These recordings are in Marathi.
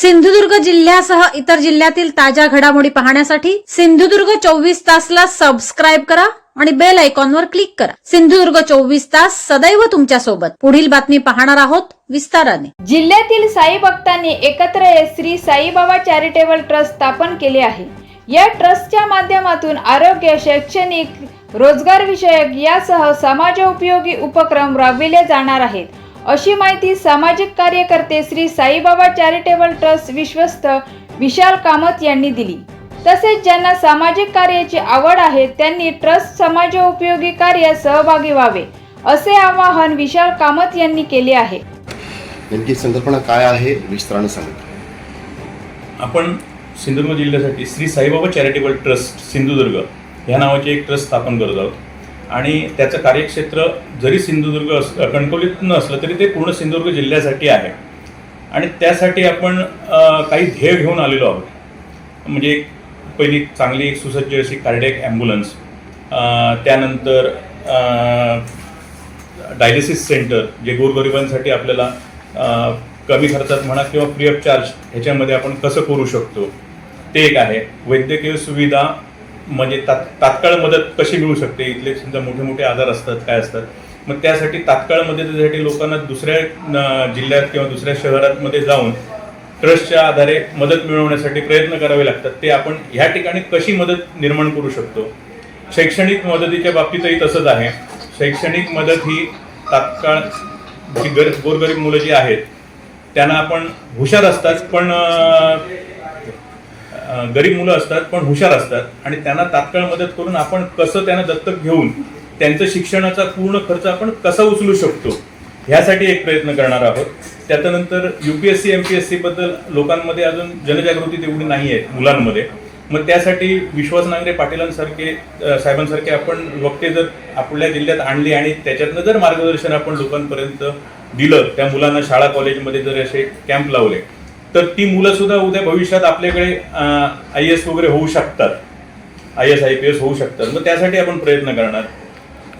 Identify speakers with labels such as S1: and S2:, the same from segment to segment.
S1: सिंधुदुर्ग जिल्ह्यासह इतर जिल्ह्यातील ताज्या घडामोडी पाहण्यासाठी सिंधुदुर्ग चोवीस तासला सबस्क्राईब करा आणि बेल आयकॉनवर क्लिक करा. सिंधुदुर्ग चोवीस तास सदैव तुमच्यासोबत. पुढील बातमी पाहणार आहोत विस्ताराने.
S2: जिल्ह्यातील साई भक्तांनी एकत्र येत श्री साईबाबा चॅरिटेबल ट्रस्ट स्थापन केले आहे. या ट्रस्टच्या माध्यमातून आरोग्य शैक्षणिक रोजगार विषयक यासह समाजोपयोगी उपक्रम राबविले जाणार आहेत. अशी माहिती सामाजिक कार्यकर्ते श्री साईबाबा चॅरिटेबल ट्रस्ट विश्वस्त विशाल कामत यांनी दिली. तसेच ज्यांना सामाजिक कार्याची आवड आहे त्यांनी ट्रस्ट समाजोपयोगी कार्यात सहभागी व्हावे असे आवाहन विशाल कामत यांनी केले आहे.
S3: नेमकी संकल्पना काय आहे विस्ताराने सांगितलं
S4: आपण सिंधुदुर्ग जिल्ह्यासाठी श्री साईबाबा चॅरिटेबल ट्रस्ट सिंधुदुर्ग ह्या नावाचे एक ट्रस्ट स्थापन करत आहोत. आणि त्याचं कार्यक्षेत्र जरी सिंधुदुर्ग अस कणकवलीत नसलं तरी ते पूर्ण सिंधुदुर्ग जिल्ह्यासाठी आहे. आणि त्यासाठी आपण काही ध्येय घेऊन आलेलो आहोत. म्हणजे पहिली चांगली एक सुसज्ज अशी कार्डियक ॲम्ब्युलन्स. त्यानंतर डायलिसिस सेंटर जे गोरगरिबांसाठी आपल्याला कमी खर्चात म्हणा किंवा फ्री ऑफ चार्ज ह्याच्यामध्ये आपण कसं करू शकतो ते एक आहे. वैद्यकीय सुविधा म्हणजे तात तात्काळ मदत कशी मिळू शकते? इथले समजा मोठे मोठे आजार असतात काय असतात? मग त्यासाठी तात्काळ मदतीसाठी लोकांना दुसऱ्या जिल्ह्यात किंवा दुसऱ्या शहरातमध्ये जाऊन ट्रस्टच्या आधारे मदत मिळवण्यासाठी प्रयत्न करावे लागतात. ते आपण ह्या ठिकाणी कशी मदत निर्माण करू शकतो? शैक्षणिक मदतीच्या बाबतीतही तसंच आहे. शैक्षणिक मदत ही तात्काळ जी गर गोरगरीब मुलं जी आहेत त्यांना आपण हुशार असतात पण गरीब मुलं असतात पण हुशार असतात. आणि त्यांना तात्काळ मदत करून आपण कसं त्यांना दत्तक घेऊन त्यांचं शिक्षणाचा पूर्ण खर्च आपण कसा उचलू शकतो ह्यासाठी एक प्रयत्न करणार आहोत. त्याच्यानंतर UPSC M P S C बद्दल लोकांमध्ये अजून जनजागृती तेवढी नाही आहे मुलांमध्ये. मग त्यासाठी विश्वास नांगरे पाटीलांसारखे साहेबांसारखे आपण वक्ते जर आपल्या जिल्ह्यात आणले आणि त्याच्यातनं जर मार्गदर्शन आपण लोकांपर्यंत दिलं त्या मुलांना शाळा कॉलेजमध्ये जर असे कॅम्प लावले तर ती मुलं सुद्धा उद्या भविष्यात आपल्याकडे आय एस वगैरे होऊ शकतात. I S I P S होऊ शकतात. मग त्यासाठी आपण प्रयत्न करणार.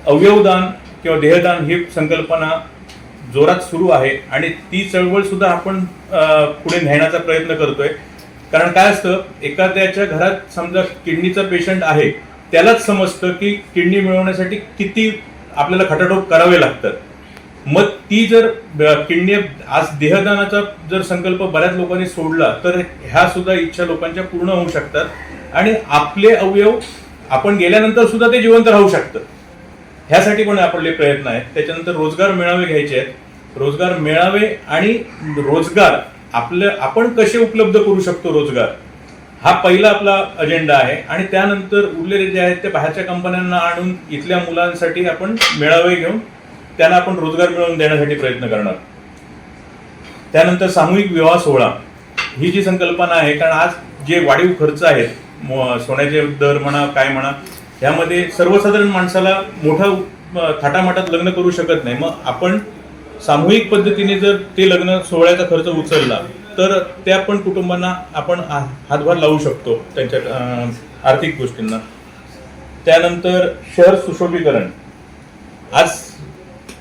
S4: अवयवदान किंवा देहदान ही संकल्पना जोरात सुरू आहे आणि ती चळवळ सुद्धा आपण पुढे नेण्याचा प्रयत्न करतोय. कारण काय असतं एखाद्याच्या घरात समजा किडनीचा पेशंट आहे त्यालाच समजतं की किडनी मिळवण्यासाठी किती आपल्याला खटाटोप करावे लागतात. मग ती जर किडनी आज देहदानाचा जर संकल्प बऱ्याच लोकांनी सोडला तर ह्या सुद्धा इच्छा लोकांच्या पूर्ण होऊ शकतात. आणि आपले अवयव आपण गेल्यानंतर सुद्धा ते जिवंत राहू शकतं. ह्यासाठी पण आपले प्रयत्न आहेत. त्याच्यानंतर रोजगार मेळावे घ्यायचे आहेत. रोजगार मेळावे आणि रोजगार आपलं आपण कसे उपलब्ध करू शकतो रोजगार? हा पहिला आपला अजेंडा आहे. आणि त्यानंतर उरलेले जे आहेत ते बाहेरच्या कंपन्यांना आणून इथल्या मुलांसाठी आपण मेळावे घेऊन त्यांना आपण रोजगार मिळवून देण्यासाठी प्रयत्न करणार. त्यानंतर सामूहिक विवाह सोहळा. ही जी संकल्पना आहे कारण आज जे वाढीव खर्च आहेत म- सोन्याचे दर म्हणा काय म्हणा यामध्ये सर्वसाधारण माणसाला मोठा थाटामाटात लग्न करू शकत नाही. मग आपण सामूहिक पद्धतीने जर ते लग्न सोहळ्याचा खर्च उचलला तर त्या पण कुटुंबांना आपण हा- हातभार लावू शकतो त्यांच्या आर्थिक गोष्टींना. त्यानंतर शहर सुशोभीकरण. आज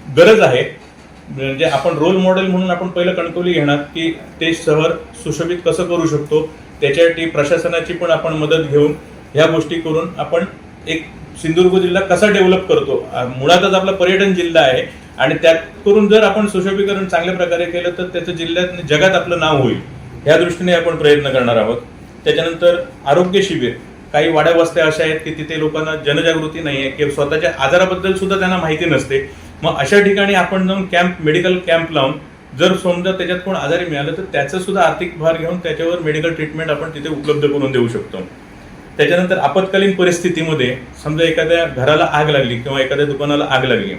S4: गरज आहे. म्हणजे आपण रोल मॉडेल म्हणून आपण पहिलं कणकवली घेणार की ते शहर सुशोभित कसं करू शकतो त्याच्यासाठी प्रशासनाची पण आपण मदत घेऊन ह्या गोष्टी करून आपण एक सिंधुदुर्ग जिल्हा कसा डेव्हलप करतो मुळातच आपला पर्यटन जिल्हा आहे आणि त्यात करून जर आपण सुशोभीकरण चांगल्या प्रकारे केलं तर त्याचं जिल्ह्यात जगात आपलं नाव होईल ह्या दृष्टीने आपण प्रयत्न करणार आहोत. त्याच्यानंतर आरोग्य शिबिर काही वाड्या वस्त्या अशा आहेत की तिथे लोकांना जनजागृती नाही आहे किंवा स्वतःच्या आजाराबद्दल सुद्धा त्यांना माहिती नसते. मग अशा ठिकाणी आपण जाऊन कॅम्प मेडिकल कॅम्प लावून जर समजा त्याच्यात कोण आजारी मिळालं तर त्याचं सुद्धा आर्थिक भार घेऊन त्याच्यावर मेडिकल ट्रीटमेंट आपण तिथे उपलब्ध करून देऊ शकतो. त्याच्यानंतर आपत्कालीन परिस्थितीमध्ये समजा एखाद्या घराला आग लागली किंवा एखाद्या दुकानाला आग लागली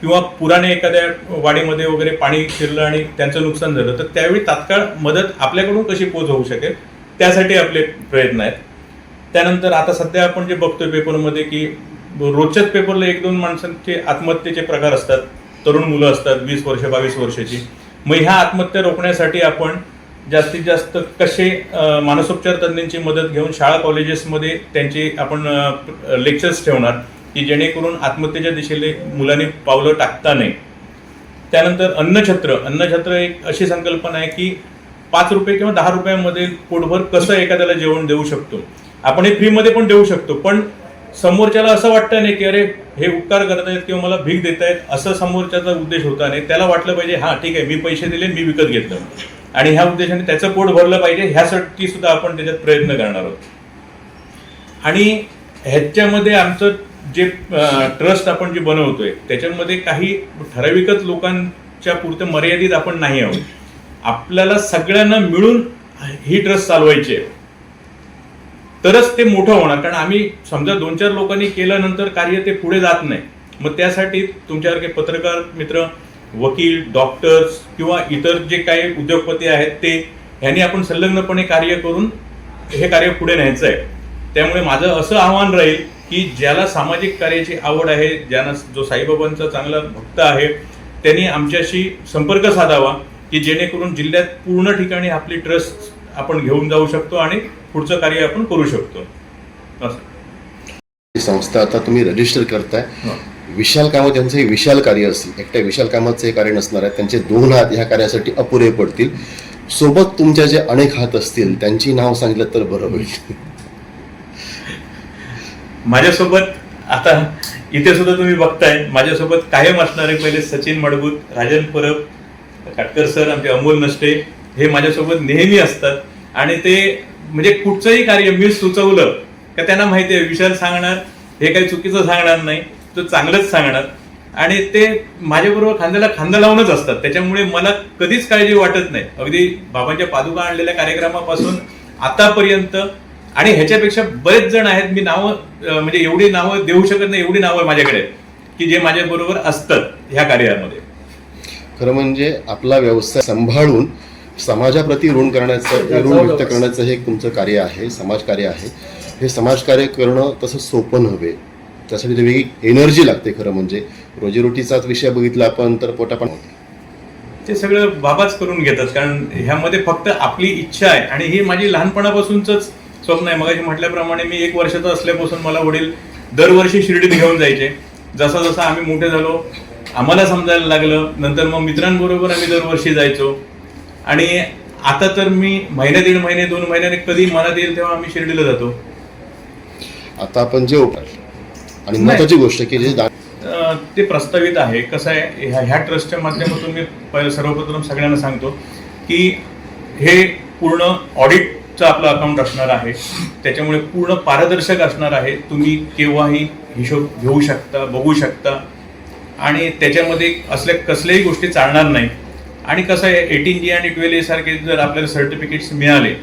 S4: किंवा पुराने एखाद्या वाडीमध्ये वगैरे पाणी शिरलं आणि त्यांचं नुकसान झालं तर त्यावेळी तात्काळ मदत आपल्याकडून कशी पोच होऊ शकेल? त्यासाठी आपले प्रयत्न आहेत. त्यानंतर आता सध्या आपण जे बघतोय पेपरमध्ये की रोजच्याच पेपरला एक दोन माणसांचे आत्महत्येचे प्रकार असतात. तरुण मुलं असतात वीस वर्ष बावीस वर्षाची. मग ह्या आत्महत्या रोखण्यासाठी आपण जास्तीत जास्त कसे मानसोपचार तज्ज्ञांची मदत घेऊन शाळा कॉलेजेसमध्ये त्यांची आपण लेक्चर्स ठेवणार की जेणेकरून आत्महत्येच्या दिशेने मुलांनी पावलं टाकता नये त्यानंतर अन्नछत्र. अन्नछत्र एक अशी संकल्पना आहे की पाच रुपये किंवा दहा रुपयामध्ये पोटभर कसं एखाद्याला जेवण देऊ शकतो. आपण हे फ्रीमध्ये पण देऊ शकतो पण समोरच्याला असं वाटतं नाही की अरे हे उपकार करत आहेत किंवा मला भीक देत आहेत असं समोरच्याचा उद्देश होता नाही. त्याला वाटलं पाहिजे हा ठीक आहे मी पैसे दिले मी विकत घेतलं. आणि ह्या उद्देशाने त्याचं पोट भरलं पाहिजे ह्यासाठी सुद्धा आपण त्याच्यात प्रयत्न करणार आहोत. आणि ह्याच्यामध्ये आमचं जे ट्रस्ट आपण जे बनवतोय त्याच्यामध्ये काही ठराविकच लोकांच्या पुरतं मर्यादित आपण नाही आहोत. आपल्याला सगळ्यांना मिळून ही ट्रस्ट चालवायची आहे. तरच ते मोठं होणार. कारण आम्ही समजा दोन चार लोकांनी केल्यानंतर कार्य ते पुढे जात नाही. मग त्यासाठी तुमच्यासारखे पत्रकार मित्र वकील डॉक्टर्स किंवा इतर जे काही उद्योगपती आहेत ते ह्यांनी आपण संलग्नपणे कार्य करून हे कार्य पुढे न्यायचं आहे. त्यामुळे माझं असं आव्हान राहील की ज्याला सामाजिक कार्याची आवड आहे ज्यांना जो साईबाबांचा चांगला भक्त आहे त्यांनी आमच्याशी संपर्क साधावा की जेणेकरून जिल्ह्यात पूर्ण ठिकाणी आपली ट्रस्ट आपण घेऊन जाऊ शकतो आणि पुढचं कार्य आपण करू शकतो. असं.
S3: संस्था आता तुम्ही रजिस्टर करताय. विशाल कामत यांचं हे विशाल कार्य असेल एकट्या विशाल कामाचं हे कार्य नसणार आहे. त्यांचे दोन हात ह्या कार्यासाठी अपुरे पडतील. सोबत तुमच्या जे अनेक हात असतील त्यांची नाव सांगितलं तर बरं होईल.
S4: माझ्यासोबत आता इथे सुद्धा तुम्ही बघताय. माझ्यासोबत कायम असणारे पहिले सचिन मडगूत राजन परब काटकर सर आमचे अमोल नष्टे हे माझ्यासोबत नेहमी असतात. आणि ते म्हणजे कुठचंही कार्य मी सुचवलं का त्यांना माहिती आहे विशाल सांगणार हे काही चुकीचं सांगणार नाही तो चांगलंच सांगणार. आणि ते माझ्याबरोबर खांद्याला खांदा लावूनच असतात. त्याच्यामुळे मला कधीच काळजी वाटत नाही. अगदी बाबांच्या पादुका आणलेल्या कार्यक्रमापासून आतापर्यंत आणि ह्याच्यापेक्षा बरेच जण आहेत मी नावं म्हणजे एवढी नावं देऊ शकत नाही एवढी नावं माझ्याकडे की जे माझ्या बरोबर असतात ह्या कार्यामध्ये.
S3: खरं म्हणजे आपला व्यवसाय सांभाळून समाजाप्रती ऋण करण्याचं ऋण व्यक्त करण्याचं हे एक तुमचं कार्य आहे समाजकार्य आहे. हे समाजकार्य करणं तसं सोपं नव्हे. त्यासाठी ते वेगळी एनर्जी लागते खरं म्हणजे. रोजीरोटीचाच विषय बघितला आपण तर पोटा पण
S4: ते सगळं बाबाच करून घेतात कारण ह्यामध्ये फक्त आपली इच्छा आहे. आणि ही माझी लहानपणापासूनच स्वप्न आहे. मगाशी म्हटल्याप्रमाणे मी एक वर्षाचा असल्यापासून मला वडील दरवर्षी शिर्डीत घेऊन जायचे. जसं जसं आम्ही मोठे झालो आम्हाला समजायला लागलं. नंतर मग मित्रांबरोबर आम्ही दरवर्षी जायचो. आणि आता तर मी महिने दीड महिने दोन महिन्याने कधी मनात येईल तेव्हा आम्ही शिर्डीला जातो.
S3: आता आपण जे उपाय आणि महत्वाची गोष्ट की जे दा-
S4: अ, ते प्रस्तावित आहे. कसं आहे ह्या ह्या ट्रस्टच्या माध्यमातून मी सर्वप्रथम सगळ्यांना सांगतो की हे पूर्ण ऑडिटचं आपलं अकाउंट असणार आहे. त्याच्यामुळे पूर्ण पारदर्शक असणार आहे. तुम्ही केव्हाही हिशोब घेऊ शकता बघू शकता. आणि त्याच्यामध्ये असल्या कसल्याही गोष्टी चालणार नाही. आणि कसं आहे एटीन जी आणि ट्वेल्व ए सारखे जर आपल्याला सर्टिफिकेट्स मिळाले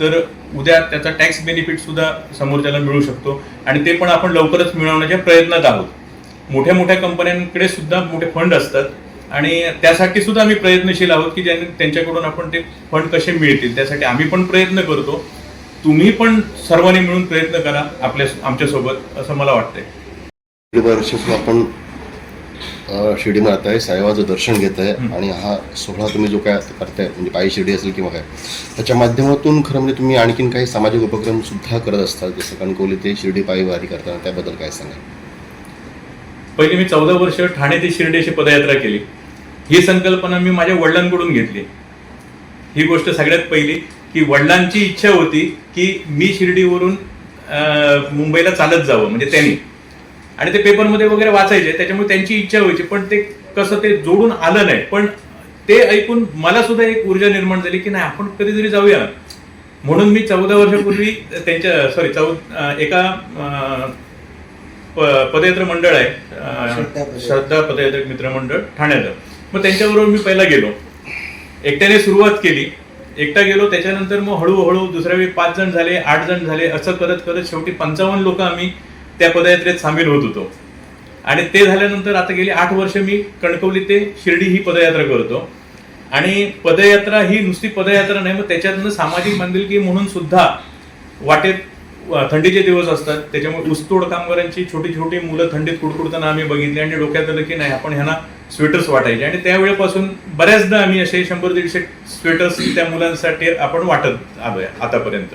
S4: तर उद्या त्याचा टॅक्स बेनिफिट सुद्धा समोरच्याला मिळू शकतो. आणि ते पण आपण लवकरच मिळवण्याच्या प्रयत्नात आहोत. मोठ्या मोठ्या कंपन्यांकडे सुद्धा मोठे फंड असतात. आणि त्यासाठी सुद्धा आम्ही प्रयत्नशील आहोत की ज्याने त्यांच्याकडून आपण ते फंड कसे मिळतील त्यासाठी आम्ही पण प्रयत्न करतो. तुम्ही पण सर्वांनी मिळून प्रयत्न करा आपल्या आमच्यासोबत असं मला वाटतंय.
S3: आपण शिर्डी मारत आहे साईबाबाचं दर्शन घेत आहे. आणि हा सोहळा तुम्ही जो काय करताय म्हणजे पायी शिर्डी असेल किंवा काय त्याच्या माध्यमातून खरं म्हणजे तुम्ही आणखीन काही सामाजिक उपक्रम सुद्धा करत असतात जसं कणकवली ते शिर्डी पायी वारी करताना त्याबद्दल काय सांगा
S4: पहिले मी चौदा वर्ष ठाणे ते शिर्डी अशी पदयात्रा केली. ही संकल्पना मी माझ्या वडिलांकडून घेतली. ही गोष्ट सगळ्यात पहिली की वडिलांची इच्छा होती की मी शिर्डीवरून मुंबईला चालत जावं म्हणजे त्यांनी. आणि ते पेपरमध्ये वगैरे वाचायचे त्याच्यामुळे त्यांची इच्छा व्हायची. पण ते कसं ते जोडून आलं नाही. पण ते ऐकून मला सुद्धा एक ऊर्जा निर्माण झाली की नाही आपण कधीतरी जाऊया. म्हणून मी चौदा वर्षापूर्वी त्यांच्या सॉरी चौ एका पदयात्रा मंडळ आहे श्रद्धा पदयात्रा. मित्रमंडळ ठाण्याचं. मग त्यांच्याबरोबर मी पहिला गेलो. एकट्याने सुरुवात केली. एकटा गेलो त्याच्यानंतर मग हळूहळू दुसऱ्या वेळी पाच जण झाले आठ जण झाले असं करत करत शेवटी पंचावन्न लोक आम्ही त्या पदयात्रेत सामील होत होतो. आणि ते झाल्यानंतर आता गेली आठ वर्ष मी कणकवली ते शिर्डी ही पदयात्रा करतो. आणि पदयात्रा ही नुसती पदयात्रा नाही मग त्याच्यातनं सामाजिक बांधिलकी म्हणून सुद्धा वाटेत थंडीचे दिवस असतात. त्याच्यामुळे ऊसतोड कामगारांची छोटी छोटी मुलं थंडीत कुडकुडताना आम्ही बघितली आणि डोक्यात आलं की नाही आपण ह्यांना स्वेटर्स वाटायचे. आणि त्यावेळेपासून बऱ्याचदा आम्ही असे शंभर दीडशे स्वेटर्स त्या मुलांसाठी आपण वाटत आलोय आतापर्यंत.